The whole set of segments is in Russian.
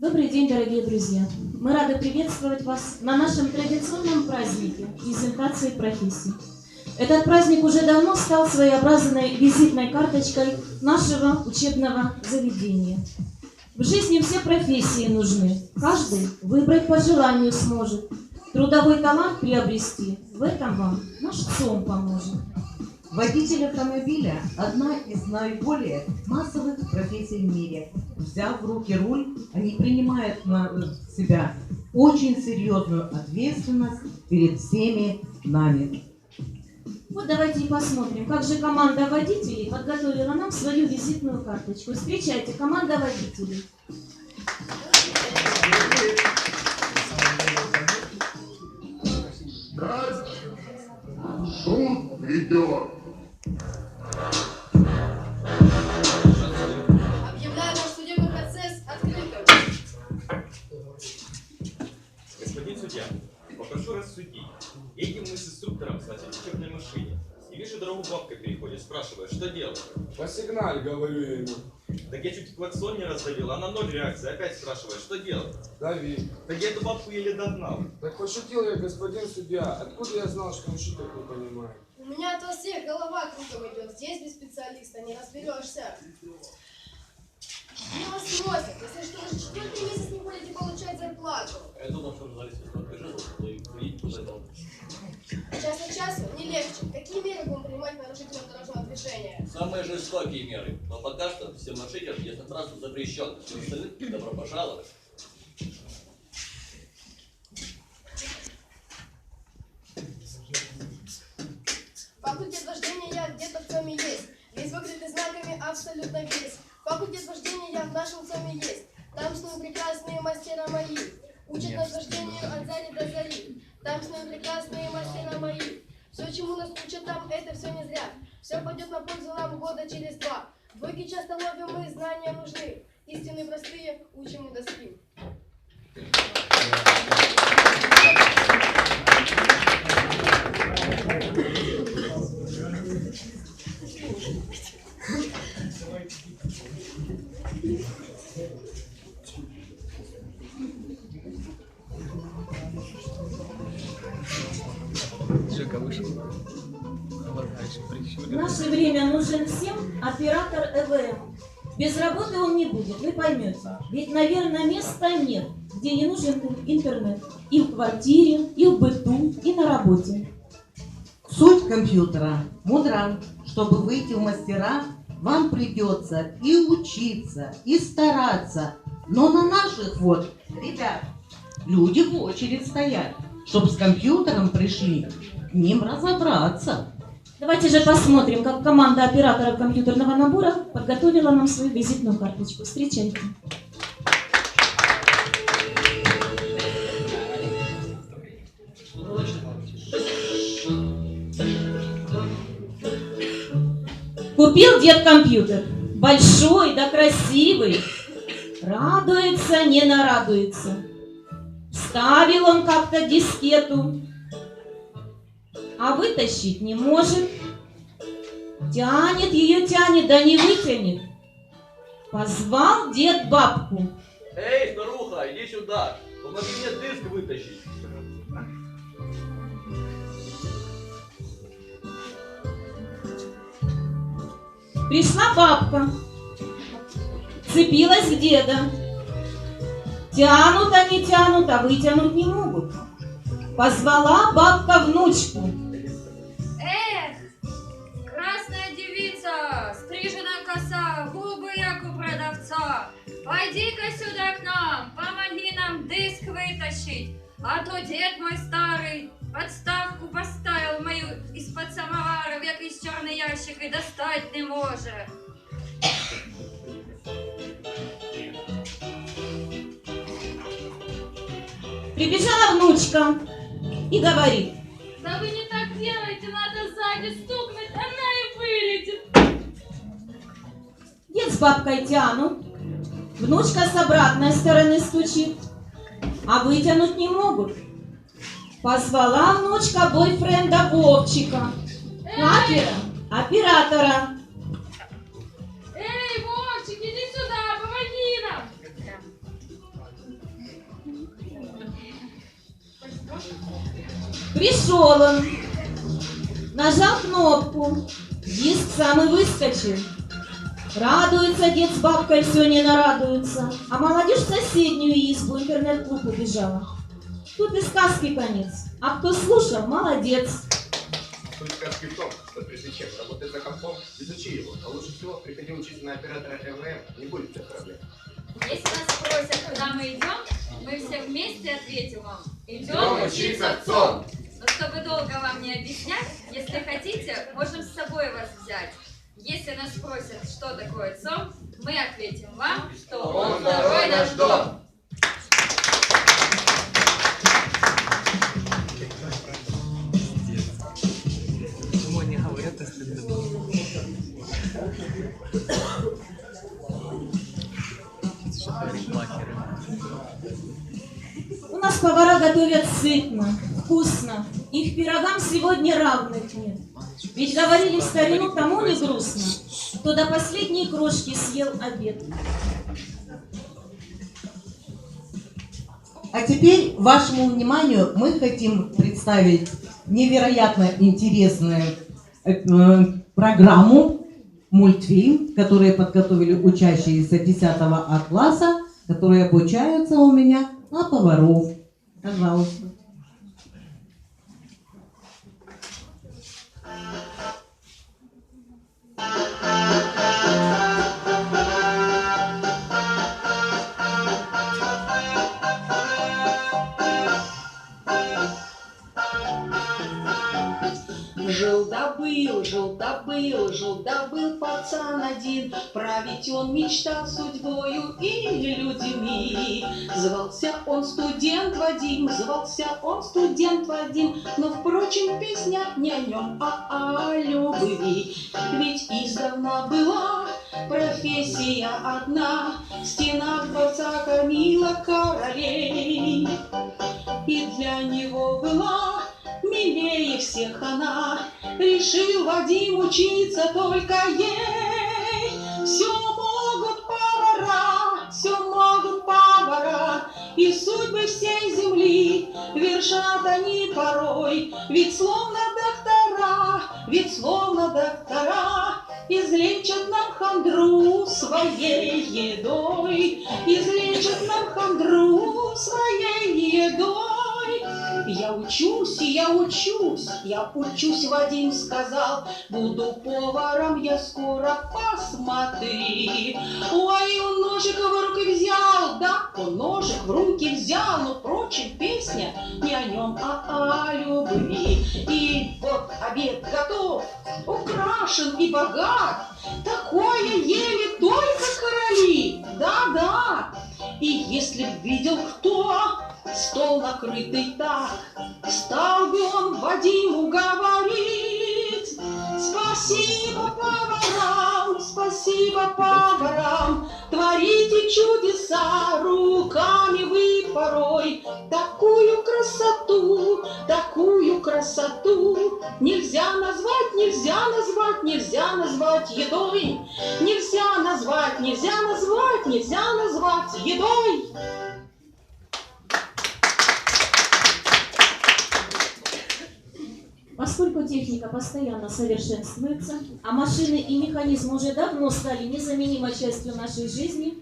Добрый день, дорогие друзья! Мы рады приветствовать вас на нашем традиционном празднике презентации профессий. Этот праздник уже давно стал своеобразной визитной карточкой нашего учебного заведения. В жизни все профессии нужны. Каждый выбрать по желанию сможет. Трудовой талант приобрести. В этом вам наш ЦОМ поможет. Водитель автомобиля – одна из наиболее массовых профессий в мире. Взяв в руки руль, они принимают на себя очень серьезную ответственность перед всеми нами. Вот давайте и посмотрим, как же команда водителей подготовила нам свою визитную карточку. Встречайте, команда водителей. Шум ведет. Раздавил, она ноль реакции. Опять спрашиваю, что делать? Дави. Так я эту бабку еле догнал. Так пошутил я, господин судья. Откуда я знал, что он шуток не понимает? У меня от вас всех голова кругом идет. Здесь без специалиста не разберешься. Ну вас носят. Если что, вы же четвертый месяц не будете получать зарплату. Я думал, что журналист подбежал, то и приедет куда там. Час от часу не легче. Какие меры будем принимать нарушителям дорожного движения? Самые жестокие меры. Но пока что всем нарушителям въезд на трассу запрещен. Всем остальным добро пожаловать. Факультет вождения я где-то в ЦОМе есть. Весь выкрытый знаками абсолютно весь. Факультет вождения я в нашем ЦОМе есть. Там снуют прекрасные мастера мои. Учат нас вождению от зари до зари. Там снуют прекрасные мастера мои. Все, чему нас учат там, это все не зря. Все пойдет на пользу нам года через два. Двойки часто ловим мы, знания нужны. Истины простые, учим не доспим. Квартире, и в быту, и на работе. Суть компьютера мудра. Чтобы выйти в мастера, вам придется и учиться, и стараться. Но на наших вот, ребят, люди в очередь стоят, чтобы с компьютером пришли, к ним разобраться. Давайте же посмотрим, как команда операторов компьютерного набора подготовила нам свою визитную карточку. Встречайте. Купил дед компьютер. Большой да красивый. Радуется, не нарадуется. Вставил он как-то дискету, а вытащить не может. Тянет ее, тянет, да не вытянет. Позвал дед бабку. Эй, старуха, иди сюда. Помоги мне диск вытащить. Пришла бабка, цепилась в деда. Тянут они, тянут, а вытянуть не могут. Позвала бабка внучку. Эх, красная девица, стрижена коса, губы як у продавца. Пойди-ка сюда к нам, помоги нам диск вытащить, а то дед мой старый подставку поставил мою из-под самовара в якийсь чорний ящик і достать не може. Прибежала внучка и говорит. Да вы не так делаете, надо сзади стукнуть, она и вылетит. Дед с бабкой тянут. Внучка с обратной стороны стучит. А вытянуть не могут. Позвала внучка бойфренда Вовчика. Капера, оператора. Эй, Вовчик, иди сюда, помоги нам. Пришел он. Нажал кнопку. Диск самый выскочил. Радуется дед с бабкой, все не нарадуется. А молодежь в соседнюю избу интернет-клуб убежала. Тут и сказки конец, а кто слушал, молодец. Суть сказки в том, что прежде чем работать за компом, изучи его, а лучше всего приходи учиться на оператора МВМ, не будет тебя проблем. Если нас спросят, куда мы идем, мы все вместе ответим вам. Идем учиться в ЦОМ. Но чтобы долго вам не объяснять, если хотите, можем с собой вас взять. Если нас спросят, что такое ЦОМ, мы ответим вам, что он второй наш дом. Готовят сытно, вкусно. Их пирогам сегодня равных нет. Ведь говорили в старину, тому не грустно, кто до последней крошки съел обед. А теперь вашему вниманию мы хотим представить невероятно интересную э, э, программу, мультфильм, который подготовили учащиеся 10 А класса, которые обучаются у меня на поваров. Tá a válvula был, жил да был, жил да был пацан один, Править он мечтал судьбою и людьми. Звался он студент Вадим, звался он студент Вадим, Но, впрочем, песня не о нем, а о любви. Ведь издавна была профессия одна, В стенах дворца кормила королей. И для него была милее всех она, Решил Вадим учиться только ей. Все могут повара, все могут повара, И судьбы всей земли вершат они порой, Ведь словно доктора, ведь словно доктора, Излечат нам хандру своей едой, Излечат Учусь, и я учусь, я учусь, Вадим сказал, Буду поваром я скоро, посмотри. Ой, он ножик в руки взял, да, он ножик в руки взял, но, впрочем, песня не о нем, а о любви. И вот обед готов, украшен и богат, Такое ели только короли, да-да. И если б видел кто стол накрытый так, Стал бы он Вадиму говорить. Спасибо поварам, спасибо поварам, Творите чудеса руками вы порой. Такую красоту, такую красоту Нельзя назвать, нельзя назвать, нельзя назвать едой. Нельзя назвать, нельзя назвать, нельзя назвать едой. Поскольку техника постоянно совершенствуется, а машины и механизмы уже давно стали незаменимой частью нашей жизни,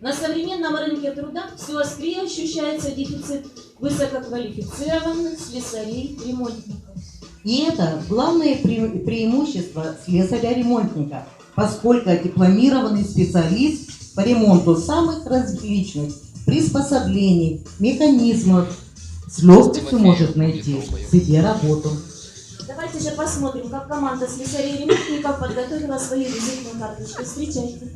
на современном рынке труда все острее ощущается дефицит высококвалифицированных слесарей, ремонтников. И это главное пре- преимущество слесаря-ремонтника, поскольку дипломированный специалист по ремонту самых различных приспособлений, механизмов с легкостью может найти себе работу. Давайте же посмотрим, как команда слесарей-ремонтников подготовила свои визитные карточки. Встречайте.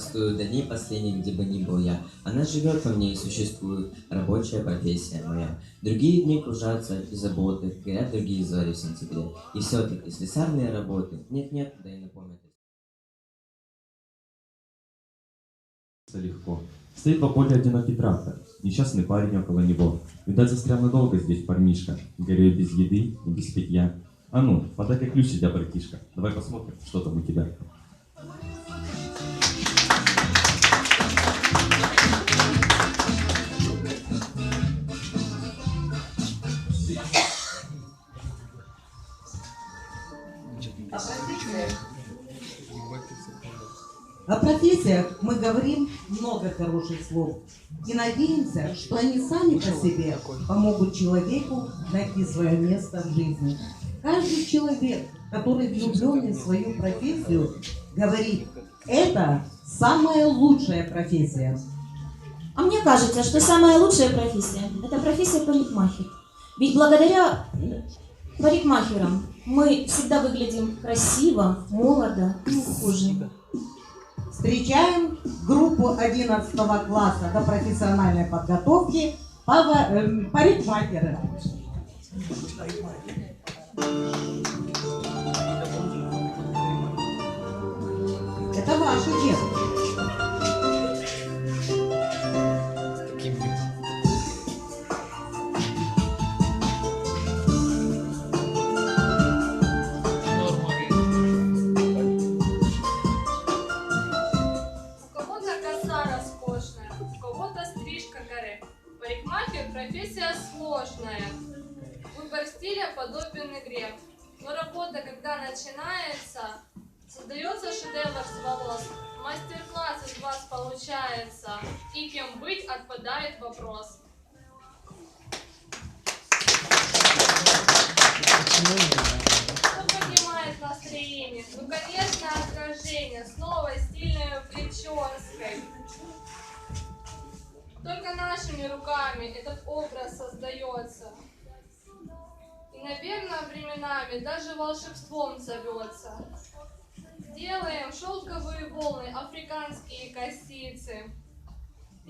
Простую, да не последний, где бы ни был я. Она живет во мне и существует, рабочая профессия моя. Другие дни кружатся и заботы, горят другие зори в сентябре. И все-таки слесарные работы нет-нет, да и напомнят. легко. Стоит в поле одинокий трактор. Несчастный парень около него. Видать, застрял надолго здесь парнишка. Горюет без еды и без питья. А ну, подай-ка ключ сюда, братишка. Давай посмотрим, что там у тебя. О профессиях мы говорим много хороших слов. И надеемся, что они сами по себе помогут человеку найти свое место в жизни. Каждый человек, который влюблен в свою профессию, говорит, это самая лучшая профессия. А мне кажется, что самая лучшая профессия – это профессия парикмахер. Ведь благодаря парикмахерам мы всегда выглядим красиво, молодо и ухоженно. Встречаем группу 11 класса до профессиональной подготовки эм, парикмахеры. Это ваши детки. Отпадает вопрос. Что поднимает настроение? Ну, конечно, отражение с новой стильной прической. Только нашими руками этот образ создается. И, наверное, временами даже волшебством зовется. Сделаем шелковые волны, африканские косицы.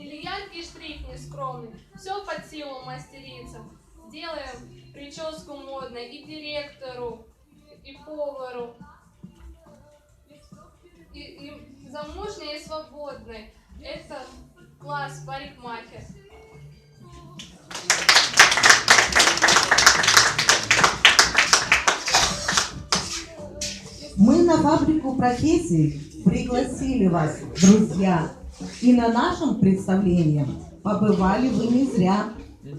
Или яркий штрих нескромный, все под силу мастерицам. Сделаем прическу модной и директору, и повару, и, и замужней, и свободной. Это класс парикмахер. Мы на фабрику профессий пригласили вас, друзья. И на нашем представлении побывали вы не зря.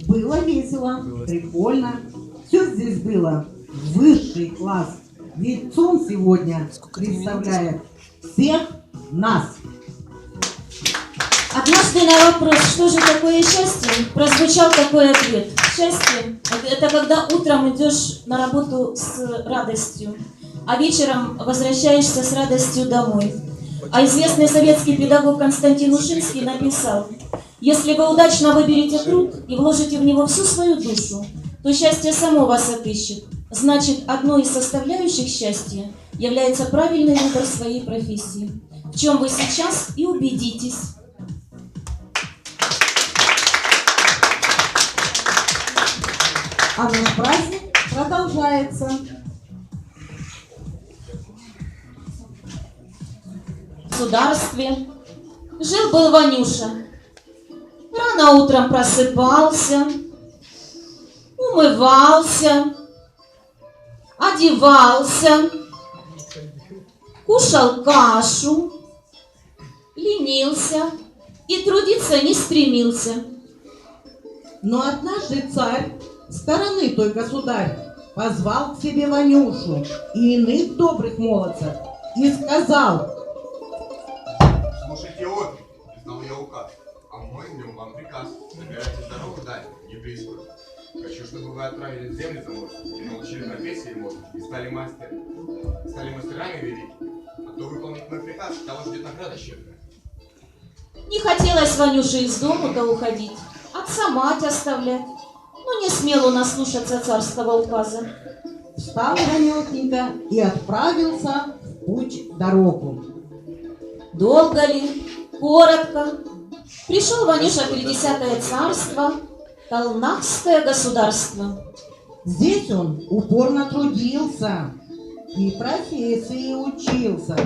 Было весело, прикольно. Все здесь было. Высший класс. Ведь ЦУМ сегодня представляет всех нас. Однажды на вопрос, что же такое счастье, прозвучал такой ответ. Счастье – это когда утром идешь на работу с радостью, а вечером возвращаешься с радостью домой. А известный советский педагог Константин Ушинский написал, если вы удачно выберете труд и вложите в него всю свою душу, то счастье само вас отыщет. Значит, одной из составляющих счастья является правильный выбор своей профессии, в чем вы сейчас и убедитесь. А наш праздник продолжается. Государстве жил-был Ванюша. Рано утром просыпался, умывался, одевался, кушал кашу, ленился и трудиться не стремился. Но однажды царь, стороны той государь, позвал к себе Ванюшу и иных добрых молодцев и сказал, Слушайте обе, издал я указ. А мой в нем вам приказ. Набирайте дорогу дальнюю, не близкую. Хочу, чтобы вы отправились в земли заморские, и научили профессии ему, и стали мастерами. Стали мастерами великими. А то выполнить мой приказ, того ждет награда щедрая. Не хотелось Ванюше из дома-то уходить, отца мать оставлять. Но не смел он ослушаться царского указа. встал ранетненько и отправился в путь дорогу. Долго ли, коротко. Пришел Ванюша в Тридесятое царство, Талнахское государство. Здесь он упорно трудился, и профессии учился.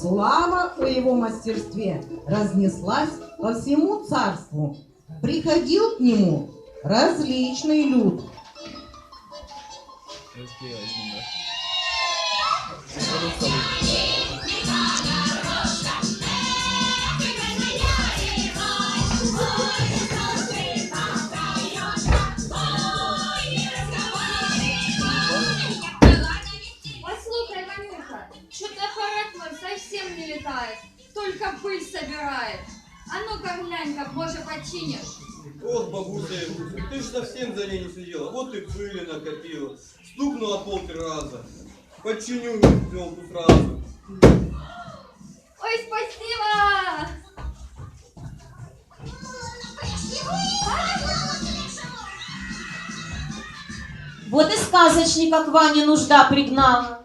Слава о его мастерстве разнеслась по всему царству. Приходил к нему различный люд. Послушай, Починю елку сразу. Ой, спасибо! Вот и сказочника к Ване нужда пригнала.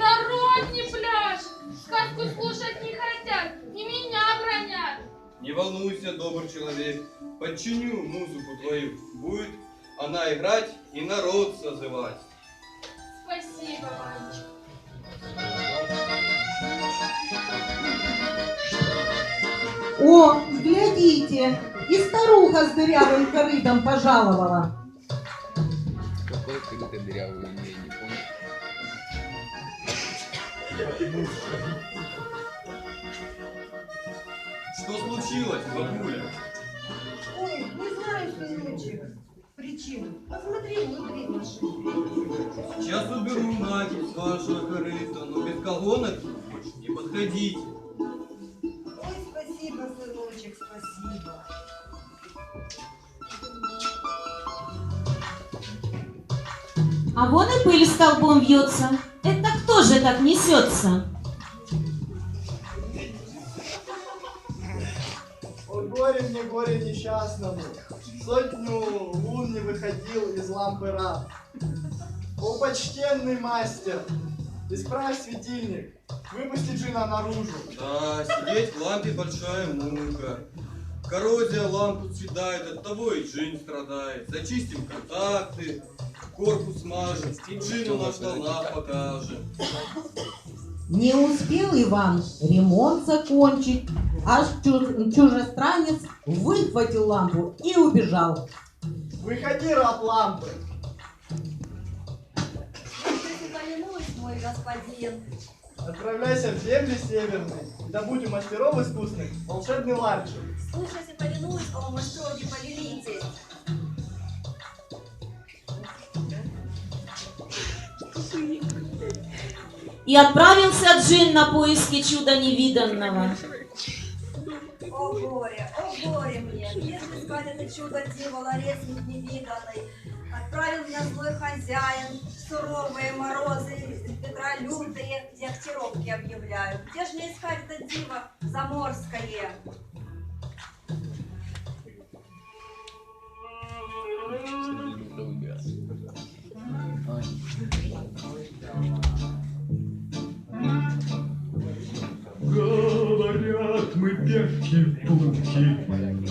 Народ не пляшет, сказку слушать не хотят, и меня бронят. Не волнуйся, добрый человек, подчиню музыку твою. Будет она играть и народ созывать. Спасибо, Ванечка. О, глядите, и старуха с дырявым корытом пожаловала. Какой ты дырявый, Что случилось, бабуля? Ой, не знаю, сыночек, причину. Посмотри внутри машины. Сейчас уберу маки с вашего корыта, но без колонок больше не подходите. Ой, спасибо, сыночек, спасибо. А вон и пыль столбом вьется. Это кто же так несется? О горе мне, горе несчастному, сотню лун не выходил из лампы раб. О почтенный мастер, исправь светильник, выпусти джина наружу. Да, сидеть в лампе большая мука. Коррозия лампу съедает, от того и джин страдает. Зачистим контакты, корпус смажем, и джину на штанах покажем. Не успел Иван ремонт закончить, аж чу- чужестранец выхватил лампу и убежал. Выходи, раб лампы. Мой господин. Отправляйся в земли северные, и добудь у мастеров искусных волшебный ларчик. Слушайте, повинуюсь, о мастеру не повелитель. И отправился Джин на поиски чуда невиданного. О горе, о горе мне, где же искать это чудо диво, ларецник невиданный? Отправил меня злой хозяин, суровые морозы, ветра лютые, дегтяровки объявляю. Где же мне искать это диво заморское? Говорят, мы пешки-пуки,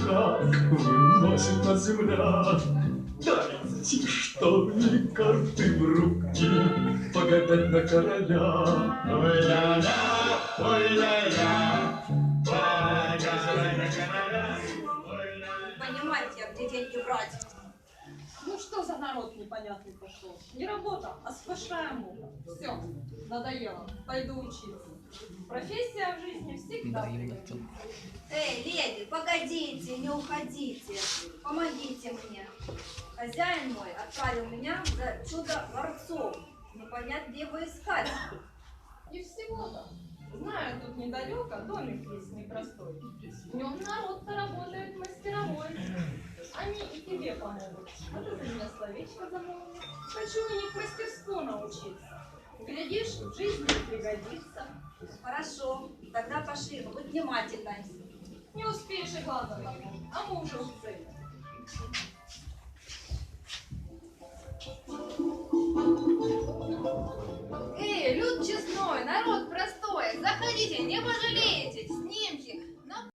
как выносит на земля. Дайте, что ли, карты в руки, погадать на короля. Ой-ля-ля, ой-ля-ля, погадать на короля. Понимаете, где деньги брать? Ну что за народ непонятный пошел? Не работа, а сплошная мука. Все, надоело. Пойду учиться. Профессия в жизни всегда пригодится. Эй, леди, погодите, не уходите. Помогите мне. Хозяин мой отправил меня за чудо ларцов. Не понять, где его искать. И всего-то. Знаю, тут недалеко домик есть непростой. В нем народ-то работает мастеровой. Они и тебе помогут. А ты за меня словечко замолвишь. Хочу у них мастерству научиться. Глядишь, в жизни пригодится. Хорошо, тогда пошли, будь внимательной. Не успеешь и напомнить, а мы уже you. Эй, люд честной, народ простой, заходите, не пожалеете, снимки. На...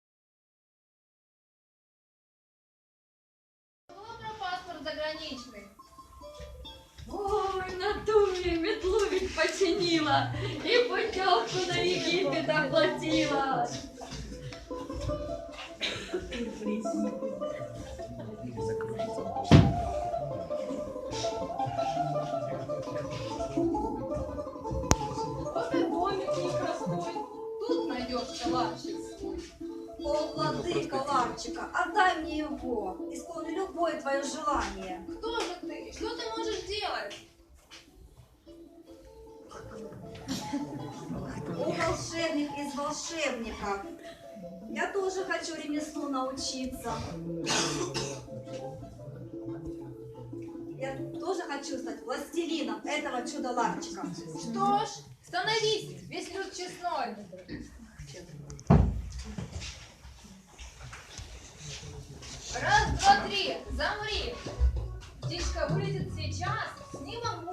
Ну, про паспорт заграничный. Починила и путевку на Египет оплатила. Вот и домик непростой. Тут найдешь калашик свой. О, владыка Ларчика, отдай мне его, исполню любое твое желание. Кто же ты? Что ты можешь делать? Волшебник из волшебников, я тоже хочу ремеслу научиться. Я тоже хочу стать властелином этого чуда-ларчика. Что ж, становись, весь люд честной. Раз, два, три, замри. Птичка вылетит сейчас, снимок